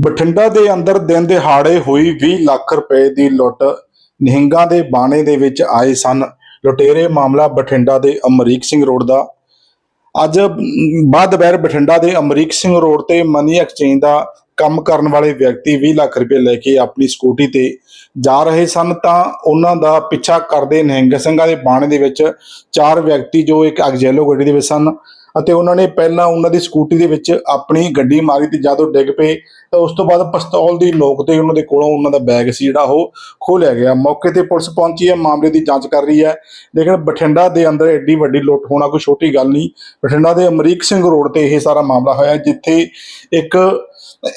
ਬਠਿੰਡਾ ਦੇ ਅੰਦਰ ਦਿਨ ਦਿਹਾੜੇ ਹੋਈ 20 ਲੱਖ ਰੁਪਏ ਦੀ ਲੁੱਟ ਨਿਹੰਗਾਂ ਦੇ ਬਾਣੇ ਦੇ ਵਿੱਚ ਆਏ ਸਨ। ਲੁਟੇਰੇ ਮਾਮਲਾ ਬਠਿੰਡਾ ਦੇ ਅਮਰੀਕ ਸਿੰਘ ਰੋਡ ਦਾ। ਅੱਜ ਬਾਅਦ ਦੁਪਹਿਰ ਬਠਿੰਡਾ ਦੇ ਅਮਰੀਕ ਸਿੰਘ ਰੋਡ ਤੇ ਮਨੀ ਐਕਸਚੇਂਜ ਦਾ ਕੰਮ ਕਰਨ ਵਾਲੇ ਵਿਅਕਤੀ 20 ਲੱਖ ਰੁਪਏ ਲੈ ਕੇ ਆਪਣੀ ਸਕੂਟੀ ਤੇ ਜਾ ਰਹੇ ਸਨ, ਤਾਂ ਉਹਨਾਂ ਦਾ ਪਿੱਛਾ ਕਰਦੇ ਨਿਹੰਗ ਸਿੰਘਾਂ ਦੇ ਬਾਣੇ ਦੇ ਵਿੱਚ ਚਾਰ ਵਿਅਕਤੀ ਜੋ ਇੱਕ ਅਗਜੈਲੋ ਗੱਡੀ ਦੇ ਵਿੱਚ ਸਨ ਅਤੇ ਉਹਨਾਂ ਨੇ ਪਹਿਲਾਂ ਉਹਨਾਂ ਦੀ ਸਕੂਟੀ ਦੇ ਵਿੱਚ ਆਪਣੀ ਗੱਡੀ ਮਾਰੀ ਤੇ ਜਦੋਂ ਡਿੱਗ ਪਏ, ਤਾਂ ਉਸ ਤੋਂ ਬਾਅਦ ਪਿਸਤੌਲ ਦੀ ਨੋਕ ਤੇ ਉਹਨਾਂ ਦੇ ਕੋਲੋਂ ਉਹਨਾਂ ਦਾ ਬੈਗ ਸੀ ਜਿਹੜਾ ਉਹ ਖੋਲਿਆ ਗਿਆ। ਮੌਕੇ ਤੇ ਪੁਲਿਸ ਪਹੁੰਚੀ ਹੈ, ਮਾਮਲੇ ਦੀ ਜਾਂਚ ਕਰ ਰਹੀ ਹੈ। ਲੇਕਿਨ ਬਠਿੰਡਾ ਦੇ ਅੰਦਰ ਐਡੀ ਵੱਡੀ ਲੁੱਟ ਹੋਣਾ ਕੋਈ ਛੋਟੀ ਗੱਲ ਨਹੀਂ। ਬਠਿੰਡਾ ਦੇ ਅਮਰੀਕ ਸਿੰਘ ਰੋਡ ਤੇ ਇਹ ਸਾਰਾ ਮਾਮਲਾ ਹੋਇਆ, ਜਿੱਥੇ ਇੱਕ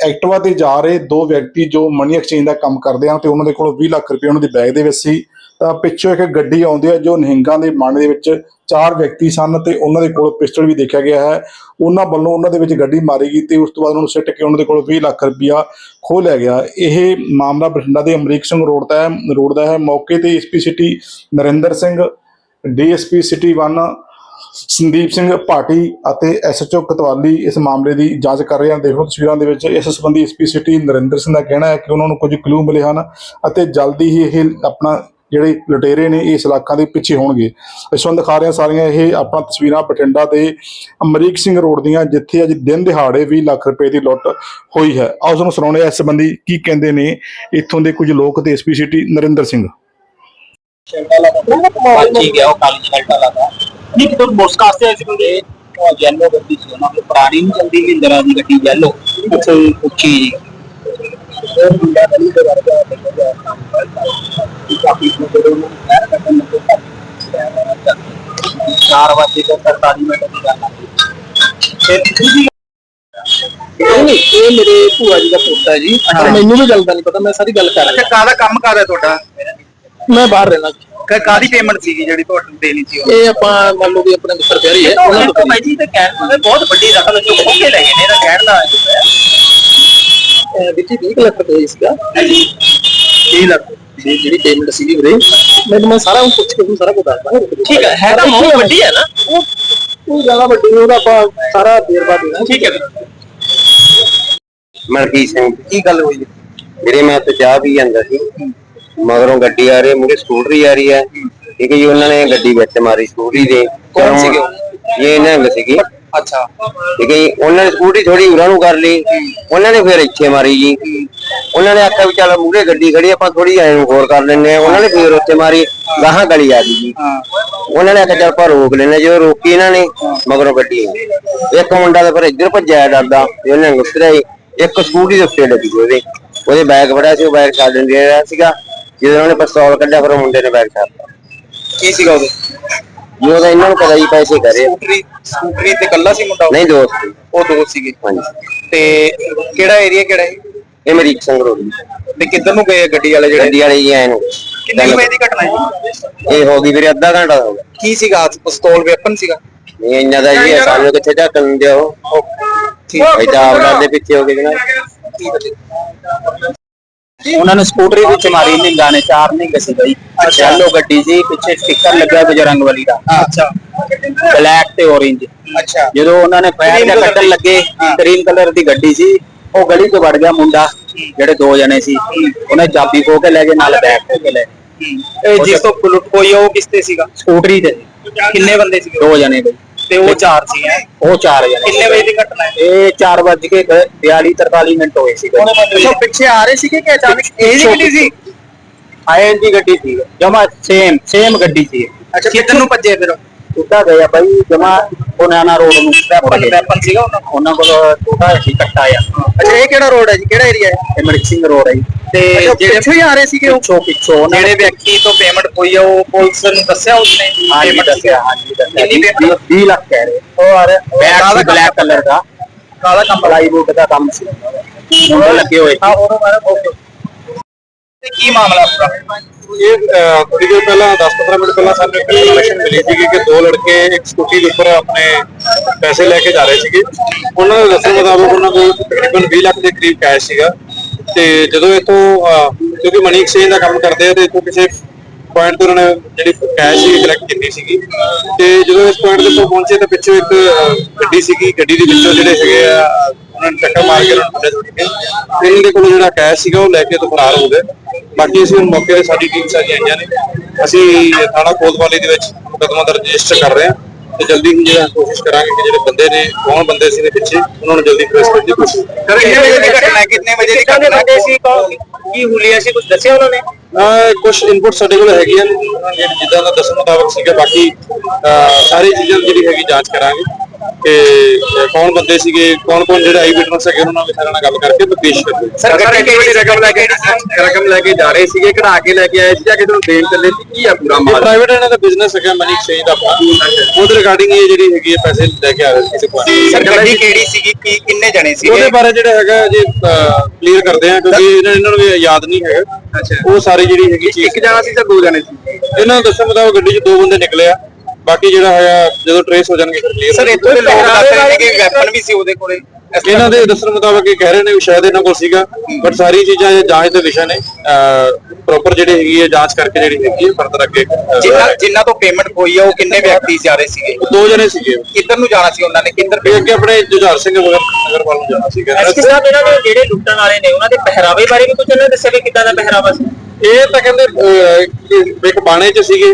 ਐਕਟਿਵਾ ਤੇ ਜਾ ਰਹੇ ਦੋ ਵਿਅਕਤੀ ਜੋ ਮਨੀ ਐਕਸਚੇਂਜ ਦਾ ਕੰਮ ਕਰਦੇ ਹਨ ਤੇ ਉਹਨਾਂ ਦੇ ਕੋਲ 20 ਲੱਖ ਰੁਪਏ ਉਹਨਾਂ ਦੇ ਬੈਗ ਦੇ ਵਿੱਚ ਸੀ। ਤਾਂ ਪਿੱਛੋਂ ਇੱਕ ਗੱਡੀ ਆਉਂਦੀ ਹੈ ਜੋ ਨਿਹੰਗਾਂ ਦੇ ਮਨ ਦੇ ਵਿੱਚ ਚਾਰ ਵਿਅਕਤੀ ਸਨ ਤੇ ਉਹਨਾਂ ਦੇ ਕੋਲ ਪਿਸਟਲ ਵੀ ਦੇਖਿਆ ਗਿਆ ਹੈ। ਉਹਨਾਂ ਵੱਲੋਂ ਉਹਨਾਂ ਦੇ ਵਿੱਚ ਗੱਡੀ ਮਾਰੀ ਗਈ ਤੇ ਉਸ ਤੋਂ ਬਾਅਦ ਉਹਨਾਂ ਨੂੰ ਸਿੱਟ ਕੇ ਉਹਨਾਂ ਦੇ ਕੋਲ 20 ਲੱਖ ਰੁਪਇਆ ਖੋਹ ਲਿਆ ਗਿਆ। ਇਹ ਮਾਮਲਾ ਬਠਿੰਡਾ ਦੇ ਅਮਰੀਕ ਸਿੰਘ ਰੋਡ ਦਾ ਹੈ, ਰੋਡ ਦਾ ਹੈ। ਮੌਕੇ ਤੇ SP city Narinder Singh DSP city 1 Sandeep Singh Bhati ਅਤੇ ਐਸਐਚਓ ਕਤਵਾਲੀ ਇਸ ਮਾਮਲੇ ਦੀ ਜਾਂਚ ਕਰ ਰਹੇ ਹਨ। ਦੇਖੋ ਤਸਵੀਰਾਂ ਦੇ ਵਿੱਚ ਇਸ ਸੰਬੰਧੀ ਐਸਪੀ ਸਿਟੀ ਨਰਿੰਦਰ ਸਿੰਘ ਦਾ ਕਹਿਣਾ ਹੈ ਕਿ ਉਹਨਾਂ ਨੂੰ ਕੁਝ ਕਲੂ ਮਿਲੇ ਹਨ ਅਤੇ ਜਲਦੀ ਹੀ ਇਹ ਆਪਣਾ ਜਿਹੜੇ ਲੁਟੇਰੇ ਨੇ ਇਸ ਇਲਾਕਾਂ ਦੇ ਪਿੱਛੇ ਹੋਣਗੇ। ਇਸ ਨੂੰ ਦਿਖਾ ਰਹੇ ਸਾਰੀਆਂ ਇਹ ਆਪਣਾ ਤਸਵੀਰਾਂ ਬਠਿੰਡਾ ਦੇ ਅਮਰੀਕ ਸਿੰਘ ਰੋਡ ਦੀਆਂ, ਜਿੱਥੇ ਅੱਜ ਦਿਨ ਦਿਹਾੜੇ 20 ਲੱਖ ਰੁਪਏ ਦੀ ਲੁੱਟ ਹੋਈ ਹੈ। ਆਓ ਤੁਹਾਨੂੰ ਸੁਣਾਉਂਦੇ ਹਾਂ ਇਸ ਸੰਬੰਧੀ ਕੀ ਕਹਿੰਦੇ ਨੇ ਇੱਥੋਂ ਦੇ ਕੁਝ ਲੋਕ ਤੇ ਐਸਪੀ ਸਿਟੀ ਨਰਿੰਦਰ ਸਿੰਘ। ਬਾਕੀ ਗਿਆ ਉਹ ਕਾਲੀ ਸ਼ਰਟ ਵਾਲਾ ਨਹੀਂ ਕਿਦੋਂ ਮੁਸਕ ਆਸਤੇ ਆਏ ਸੀ ਬੰਦੇ ਉਹ ਯੈਲੋ ਗੱਡੀ ਸੀ ਉਹਨਾਂ ਦੀ ਪੁਰਾਣੀ ਨਹੀਂ ਚੱਲਦੀ ਮਹਿੰਦਰਾ ਦੀ ਗੱਡੀ ਯੈਲੋ ਅੱਛਾ ਜੀ ਉੱਚੀ ਜੀ। ਉਹ ਮੁੰਡਾ ਗਲੀ ਦੇ ਵਰਗਾ ਕਾਫੀ ਜਿਹੜੇ ਉਹਨੂੰ ਪੈਰ ਕੱਟਣ ਲੱਗੇ ਚਾਰ ਵਜੇ ਤੋਂ 47 ਮਿੰਟ ਦੀ ਗੱਲ ਆ। ਤੇ ਤੁਸੀਂ ਨਹੀਂ ਇਹ ਮੇਰੇ ਭੂਆ ਜੀ ਦਾ ਪੁੱਤ ਹੈ ਜੀ। ਹਾਂ। ਮੈਨੂੰ ਵੀ ਗੱਲ ਦਾ ਨਹੀਂ ਪਤਾ ਮੈਂ ਸਾਰੀ ਗੱਲ ਕਰ ਅੱਛਾ ਰਿਹਾ। ਕਾਹਦਾ ਕੰਮ ਕਰ ਰਿਹਾ ਤੁਹਾਡਾ? ਮੈਂ ਬਾਹਰ ਰਹਿਣਾ। ਕਾ- ਕਾਹਦੀ ਪੇਮੈਂਟ ਸੀਗੀ ਜਿਹੜੀ ਤੁਹਾਨੂੰ ਦੇਣੀ ਸੀ ਇਹ ਆਪਾਂ ਮੰਨ ਲਓ ਵੀ ਆਪਣੇ ਮਿੱਤਰ ਪਿਆਰੀ ਹੈ ਉਹਨਾਂ ਤੋਂ ਤੋਂ ਜੀ ਤੇ ਕਹਿਣ ਦਾ ਬਹੁਤ ਵੱਡੀ ਰਕਮ ਚੋਂ ਖੋ ਕੇ ਲੈ ਗਏ ਨੇ ਇਹਦਾ ਕਹਿਣ ਦਾ ਵਿੱਚ ਹੀ। 20 ਲੱਖ ਰੁਪਏ ਸੀਗਾ। 30 ਲੱਖ ਦੀ ਜਿਹੜੀ ਪੇਮੈਂਟ ਸੀਗੀ ਵੀਰੇ ਮੈਨੂੰ ਮੈਂ ਸਾਰਾ ਪੁੱਛ ਕੇ ਤੁਹਾਨੂੰ ਸਾਰਾ ਕੁਝ ਦੱਸਦਾ ਠੀਕ ਹੈ ਹੈ ਤਾਂ ਬਹੁਤ ਵੱਡੀ ਹੈ ਨਾ। ਉਹ ਉਹ ਜ਼ਿਆਦਾ ਵੱਡੀ ਨਹੀਂ ਉਹਦਾ ਆਪਾਂ ਸਾਰਾ ਦੇਰਵਾ ਦੇਣਾ। ਠੀਕ ਹੈ। ਮਲਕੀਤ ਸਿੰਘ ਕੀ ਗੱਲ ਹੋਈ? ਵੀਰੇ ਮੈਂ ਤਾਂ ਚਾਹ ਵੀ ਜਾਂਦਾ ਸੀ। ਮਗਰੋਂ ਗੱਡੀ ਆ ਰਹੀ ਹੈ ਮੂਰੇ ਸਕੂਟਰੀ ਆ ਰਹੀ ਹੈ। ਠੀਕ ਹੈ ਜੀ ਉਹਨਾਂ ਨੇ ਗੱਡੀ ਵਿੱਚ ਮਾਰੀ ਸਕੂਟਰੀ ਦੇ। ਕੌਣ ਸੀਗੇ? ਇਹ ਨੰਗ ਸੀਗੀ। ਅੱਛਾ। ਠੀਕ ਹੈ ਜੀ ਉਹਨਾਂ ਨੇ ਸਕੂਟਰੀ ਥੋੜੀ ਉਰਾਂ ਨੂੰ ਕਰ ਲਈ। ਉਹਨਾਂ ਨੇ ਫਿਰ ਇੱਥੇ ਮਾਰੀ ਜੀ। ਉਹਨਾਂ ਨੇ ਆਖਿਆ ਵੀ ਚੱਲ ਮੂਰੇ ਗੱਡੀ ਖੜੀ ਆਪਾਂ ਥੋੜੀ ਐਂ ਨੂੰ ਹੋਰ ਕਰ ਲੈਂਦੇ ਆ ਉਹਨਾਂ ਨੇ ਫਿਰ ਉੱਥੇ ਮਾਰੀ ਗਾਹਾਂ ਗਲੀ ਆ ਗਈ ਜੀ। ਹਾਂ। ਉਹਨਾਂ ਨੇ ਆਖਿਆ ਚੱਲ ਆਪਾਂ ਰੋਕ ਲੈਨੇ ਜਦੋਂ ਰੋਕੀ ਇਹਨਾਂ ਨੇ ਮਗਰੋਂ ਗੱਡੀ। ਇੱਕ ਮੁੰਡਾ ਤਾਂ ਫਿਰ ਇੱਧਰ ਭੱਜਿਆ ਡਰਦਾ ਤੇ ਉਹਨੇ ਗੁੱਸਰਿਆ ਹੀ ਇੱਕ ਸਕੂਟੀ ਦੇ ਉੱਤੇ ਲੱਗੀ ਉਹਦੇ। ਉਹਦੇ ਬੈਗ ਫੜਿਆ ਸੀ ਉਹ ਬੈਗ ਛੱਡਣ ਦੇ ਰਿਹਾ ਸੀਗਾ। ਜਦੋਂ ਉਹਨੇ ਪਿਸਤੌਲ ਕੱਢਿਆ ਫਿਰ ਮੁੰਡੇ ਨੇ ਬੈਗ ਛੱਡਤਾ ਕੀ ਸੀਗਾ ਉਹਦੇ? ਜੀ ਉਹਦਾ ਇਹਨਾਂ ਨੂੰ ਪਤਾ ਹੀ ਪੈਸੇ ਕਰੇ। ਸਕੂਟਰੀ ਸਕੂਟਰੀ ਤੇ ਕੱਲਾ ਸੀ ਮੁੰਡਾ ਉਹ? ਨਹੀਂ ਦੋਸਤ ਉਹ ਦੋ ਸੀਗੇ। ਹਾਂਜੀ। ਤੇ ਕਿਹੜਾ ਏਰੀਆ ਕਿਹੜਾ ਹੈ ਇਹ ਮੇਰੀ ਸਿੰਘ ਰੋਡ ਤੇ ਕਿੱਧਰ ਨੂੰ ਗਏ ਗੱਡੀ ਵਾਲੇ ਜਿਹੜੇ? ਗੱਡੀ ਵਾਲੇ ਜੀ ਆਏ ਨੂੰ। ਕਿੰਨੇ ਕੁ ਵਜੇ ਦੀ ਘਟਨਾ ਹੈ? ਇਹ ਹੋ ਗਈ ਵੀਰੇ ਅੱਧਾ ਘੰਟਾ ਹੋ ਗਿਆ। ਕੀ ਸੀਗਾ? ਪਿਸਤੌਲ ਵੈਪਨ ਸੀਗਾ? ਨਹੀਂ ਇੰਨਾ ਦਾ ਜੀ ਹੈ, ਸਾਨੂੰ ਕਿੱਥੇ ਝੱਕਣ ਦਿਓ। ਠੀਕ ਐਡਾ ਆਪਦਾ ਦੇ ਪਿੱਛੇ ਹੋ ਗਏ ਜਨਾਬ ਉਹਨਾਂ ਨੇ ਸਕੂਟਰੀ ਵਿੱਚ ਮਾਰੀ ਨਿੰਗਾ ਨੇ ਚਾਰ ਨਿੰਗ ਸੀ ਬਈ। ਯੈਲੋ ਗੱਡੀ ਸੀ ਪਿੱਛੇ ਸਟicker ਲੱਗਾ ਬਜਰੰਗ ਵਾਲੀ ਦਾ। ਅੱਛਾ। ਬਲੈਕ ਤੇ orange ਅੱਛਾ। ਜਦੋਂ ਉਹਨਾਂ ਨੇ ਪੈਰ ਜਾਂ ਕੱਟਣ ਲੱਗੇ ਕਰੀਮ ਕਲਰ ਦੀ ਗੱਡੀ ਸੀ ਉਹ ਗਲੀ 'ਚ ਵੜ ਗਿਆ ਮੁੰਡਾ ਜਿਹੜੇ ਦੋ ਜਣੇ ਸੀ। ਉਹਨੇ ਚਾਬੀ ਖੋ ਕੇ ਲੈ ਗਏ ਨਾਲ ਬੈਗ ਖੋ ਕੇ ਲੈ ਗਏ। ਇਹ ਜਿਸ ਤੋਂ ਲੁੱਟ ਹੋਈ ਆ, ਉਹ ਕਿਸ ਤੇ ਸੀਗਾ? ਸਕੂਟਰੀ ਤੇ। ਕਿੰਨੇ ਬੰਦੇ ਸੀਗੇ? ਦੋ ਜਣੇ ਬਈ। ਤੇ ਉਹ ਚਾਰ ਸੀ ਉਹ ਚਾਰ ਜਣੇ ਕਿੰਨੇ ਵਜੇ ਦੀ ਘਟਨਾ ਹੈ? ਇਹ 4 ਵਜੇ ਕੇ 42 43 ਮਿੰਟ ਹੋਏ ਸੀ ਅੱਛਾ ਪਿੱਛੇ ਆ ਰਹੇ ਸੀਗੇ ਕਿ ਅਚਾਨਕ ਇਹ ਗੱਡੀ ਸੀ? ਆਇਨ ਦੀ ਗੱਡੀ ਸੀ। ਜਮਾ ਸੇਮ ਸੇਮ ਗੱਡੀ ਸੀ। ਅੱਛਾ ਕਿੱਧਰ ਨੂੰ ਭੱਜੇ ਫਿਰ ਉੱਡਾ ਗਿਆ ਭਾਈ ਜਮਾ ਬਨਾਨਾ ਰੋਡ ਨੂੰ। ਵੈਪਨ ਸੀਗਾ ਉਹਨਾਂ ਕੋਲ? ਉਹਨਾਂ ਕੋਲ ਛੋਟਾ ਸੀ ਕੱਟਾ ਆ। ਅੱਛਾ ਇਹ ਕਿਹੜਾ ਰੋਡ ਹੈ ਜੀ? ਕਿਹੜਾ ਏਰੀਆ ਹੈ? ਇਹ ਮਰਿਕ ਸਿੰਘ ਰੋਡ ਹੈ ਜੀ। ਤੇ ਜਿਹੜੇ ਪਿੱਛੋਂ ਆ ਰਹੇ ਸੀਗੇ ਪਿੱਛੋਂ ਪਿੱਛੋਂ ਜਿਹੜੇ ਵਿਅਕਤੀ ਤੋਂ ਪੇਮੈਂਟ ਹੋਈ ਆ ਉਹ ਪੁਲਿਸ ਨੂੰ ਦੱਸਿਆ ਉਸਨੇ? ਹਾਂਜੀ ਦੱਸਿਆ ਹਾਂਜੀ ਦੱਸਿਆ। ਕਿੰਨੀ ਪੇਮੈਂਟ 20 ਲੱਖ ਕਹਿ ਰਹੇ। ਉਹ ਆ ਰਿਹਾ ਸੀ ਬਲੈਕ ਕਲਰ ਦਾ। ਕਾਲਾ ਕੰਮ? ਪਲਾਈਵੁੱਡ ਦਾ ਕੰਮ ਸੀ। ਉਹ ਲੱਗੇ ਹੋਏ ਹਾਂ ਉਹ ਤੇ। ਕੀ ਮਾਮਲਾ ਪੂਰਾ ਇਹ ਥੋੜੀ ਦੇਰ ਪਹਿਲਾਂ 10-15 ਮਿੰਟ ਪਹਿਲਾਂ ਸਾਨੂੰ ਇੱਕ ਇਨਫੋਰਮੇਸ਼ਨ ਮਿਲੀ ਸੀ ਕਿ ਦੋ ਲੜਕੇ ਇੱਕ ਸਕੂਟੀ ਦੇ ਉੱਪਰ ਆਪਣੇ ਪੈਸੇ ਲੈ ਕੇ ਜਾ ਰਹੇ ਸੀਗੇ। ਉਹਨਾਂ ਦੇ ਦੱਸਣ ਮੁਤਾਬਕ ਉਹਨਾਂ ਕੋਲ ਤਕਰੀਬਨ 20 ਲੱਖ ਦੇ ਕਰੀਬ ਕੈਸ਼ ਸੀਗਾ। ਤੇ ਜਦੋਂ ਇਥੋਂ ਕਿਉਂਕਿ ਮਨੀ ਐਕਸਚੇਂਜ ਦਾ ਕੰਮ ਕਰਦੇ ਆ ਤੇ ਇਥੋਂ ਕਿਸੇ ਪੁਆਇੰਟ ਤੇ ਉਹਨਾਂ ਨੇ ਜਿਹੜੀ ਕੈਸ਼ ਸੀ ਕਲੈਕਟ ਕੀਤੀ ਸੀਗੀ। ਤੇ ਜਦੋਂ ਇਸ ਪੁਆਇੰਟ ਤੇ ਤੋਂ ਪਹੁੰਚੇ ਤਾਂ ਪਿੱਛੋਂ ਇੱਕ ਗੱਡੀ ਸੀਗੀ। ਗੱਡੀ ਦੇ ਵਿੱਚੋਂ ਜਿਹੜੇ ਹੈਗੇ ਆ, ਉਹਨਾਂ ਨੇ ਟੱਕਰ ਮਾਰ ਕੇ ਉਹਨਾਂ ਨੂੰ ਥੱਲੇ ਕੇ ਇਹਨਾਂ ਦੇ ਕੋਲ ਜਿਹੜਾ ਕੈਸ਼ ਸੀਗਾ ਉਹ ਲੈ ਕੇ ਤੋਂ ਫਰਾਰ ਹੋ ਗਏ। ਬਾਕੀ ਅਸੀਂ ਹੁਣ ਮੌਕੇ ਤੇ ਸਾਡੀ ਟੀਮ ਸਾਰੀਆਂ ਆਈਆਂ ਨੇ। ਅਸੀਂ ਥਾਣਾ ਕੋਤਵਾਲੀ ਦੇ ਵਿੱਚ ਮੁਕੱਦਮਾ ਦਰਜ ਰਜਿਸਟਰ ਕਰ ਰਹੇ ਹਾਂ। ਤੇ ਜਲਦੀ ਹੀ ਜਿਹੜਾ ਕੋਸ਼ਿਸ਼ ਕਰਾਂਗੇ ਕਿ ਜਿਹੜੇ ਬੰਦੇ ਨੇ ਕੌਣ ਬੰਦੇ ਸੀ ਦੇ ਪਿੱਛੇ ਉਹਨਾਂ ਨੂੰ ਜਲਦੀ ਟ੍ਰੇਸ ਕਰਨ ਦੀ ਕੋਸ਼ਿਸ਼ ਕਰਾਂਗੇ ਕਿੰਨੇ ਵਜੇ ਦੀ ਘਟਨਾ ਹੈ ਕਿੰਨੇ ਵਜੇ ਦੀ ਘਟਨਾ ਹੈ ਸੀ? ਕੌਣ ਕੀ ਹੁਲੀਆ ਸੀ ਕੁਝ ਦੱਸਿਆ ਉਹਨਾਂ ਨੇ? ਕੁਝ ਇਨਪੁਟ ਸਾਡੇ ਕੋਲ ਉਹਨਾਂ ਨੇ ਜਿੱਦਾਂ ਦਾ ਦੱਸਣ ਮੁਤਾਬਕ ਸੀਗਾ ਬਾਕੀ ਸਾਰੀ ਚੀਜ਼ਾਂ ਦੀ ਜਿਹੜੀ ਹੈਗੀ ਜਾਂਚ ਕਰਾਂਗੇ। ਕਿ ਅਹ, ਕੌਣ ਬੰਦੇ ਸੀਗੇ ਕੌਣ ਕੌਣ ਜਿਹੜੇ ਆਈ ਵਿਟਨੈਸ ਹੈਗੇ ਉਹਨਾਂ ਨਾਲ ਸਾਰਿਆਂ ਨਾਲ ਗੱਲ ਕਰਕੇ ਮੈਂ ਪੇਸ਼ ਕਰਾਂਗੇ ਸਰ ਕਿੰਨੀ ਵਜੇ ਰਕਮ ਲੈ ਕੇ ਰਕਮ ਲੈ ਕੇ ਜਾ ਰਹੇ ਸੀਗੇ ਕਢਾ ਕੇ ਲੈ ਕੇ ਆਏ ਸੀ ਜਾਂ ਕਿਸੇ ਨੂੰ ਦੇਣ ਚੱਲੇ ਸੀ ਕੀ ਆ ਪੂਰਾ ਇਹ ਪ੍ਰਾਈਵੇਟ ਇਹਨਾਂ ਦਾ ਬਿਜ਼ਨਸ ਹੈਗਾ ਮਨੀ ਐਕਸਚੇਂਜ ਦਾ ਆਪਣਾ। ਉਹਦੇ ਰਿਗਾਰਡਿੰਗ ਇਹ ਜਿਹੜੀ ਹੈਗੀ ਹੈ ਪੈਸੇ ਲੈ ਕੇ ਆ ਰਹੇ ਸੀ ਕਿਸੇ ਕੋਲ। ਸਰ ਗੱਡੀ ਕਿਹੜੀ ਸੀਗੀ? ਕੀ ਕਿੰਨੇ ਜਣੇ ਸੀਗੇ? ਉਹਦੇ ਬਾਰੇ ਜਿਹੜਾ ਹੈਗਾ ਜੇ ਕਲੀਅਰ ਕਰਦੇ ਆ ਕਿਉਂਕਿ ਇਹਨਾਂ ਨੂੰ ਵੀ ਯਾਦ ਨਹੀਂ ਹੈਗਾ। ਅੱਛਾ। ਉਹ ਸਾਰੀ ਜਿਹੜੀ ਹੈਗੀ ਚੀਜ਼ ਇੱਕ ਜਣਾ ਸੀ ਜਾਂ ਦੋ ਜਣੇ ਸੀ? ਇਹਨਾਂ ਨੂੰ ਦੱਸਣ ਮੁਤਾਬਕ ਗੱਡੀ 'ਚ ਦੋ ਬੰਦੇ ਨਿਕਲੇ ਆ। ਬਾਕੀ ਜਿਹੜਾ ਹੈਗਾ ਜਦੋਂ ਟਰੇਸ ਹੋ ਜਾਣਗੇ ਫਿਰ ਕਲੀਅਰ ਸਰ ਇੱਥੋਂ ਦੇ ਲੋਕ ਦੱਸ ਰਹੇ ਨੇ ਕਿ ਵੈਪਨ ਵੀ ਸੀ ਉਹਦੇ ਕੋਲੇ ਇਹਨਾਂ ਦੇ ਦੱਸਣ ਮੁਤਾਬਕ ਇਹ ਕਹਿ ਰਹੇ ਨੇ ਵੀ ਸ਼ਾਇਦ ਇਹਨਾਂ ਕੋਲ ਸੀਗਾ ਬਟ ਸਾਰੀ ਚੀਜ਼ਾਂ ਇਹ ਜਾਂਚ ਦੇ ਵਿਸ਼ਾ ਨੇ ਪ੍ਰੋਪਰ ਜਿਹੜੀ ਹੈਗੀ ਹੈ ਜਾਂਚ ਕਰਕੇ ਜਿਹੜੀ ਹੈਗੀ ਹੈ ਫਰਦਰ ਅੱਗੇ ਜਿਨ੍ਹਾਂ ਜਿਨ੍ਹਾਂ ਤੋਂ ਪੇਮੈਂਟ ਹੋਈ ਆ ਉਹ ਕਿੰਨੇ ਵਿਅਕਤੀ ਜਾ ਰਹੇ ਸੀਗੇ? ਦੋ ਜਣੇ ਸੀਗੇ। ਕਿੱਧਰ ਨੂੰ ਜਾਣਾ ਸੀ ਉਹਨਾਂ ਨੇ? ਕਿੱਧਰ ਇਹ ਅੱਗੇ ਆਪਣੇ ਜੁਝਾਰ ਸਿੰਘ ਨਗਰ ਨਗਰ ਵੱਲ ਨੂੰ ਜਾਣਾ ਸੀਗਾ। ਐਸਪੀ ਸਾਹਿਬ ਇਹਨਾਂ ਦੇ ਜਿਹੜੇ ਲੁੱਟਣ ਵਾਲੇ ਨੇ ਉਹਨਾਂ ਦੇ ਪਹਿਰਾਵੇ ਬਾਰੇ ਵੀ ਕੁਝ ਇਹਨਾਂ ਨੇ ਦੱਸਿਆ ਵੀ ਕਿੱਦਾਂ ਦਾ ਪਹਿਰਾਵਾ ਸੀ? ਇਹ ਤਾਂ ਕਹਿੰਦੇ ਇੱਕ ਬਾਣੇ 'ਚ ਸੀਗੇ।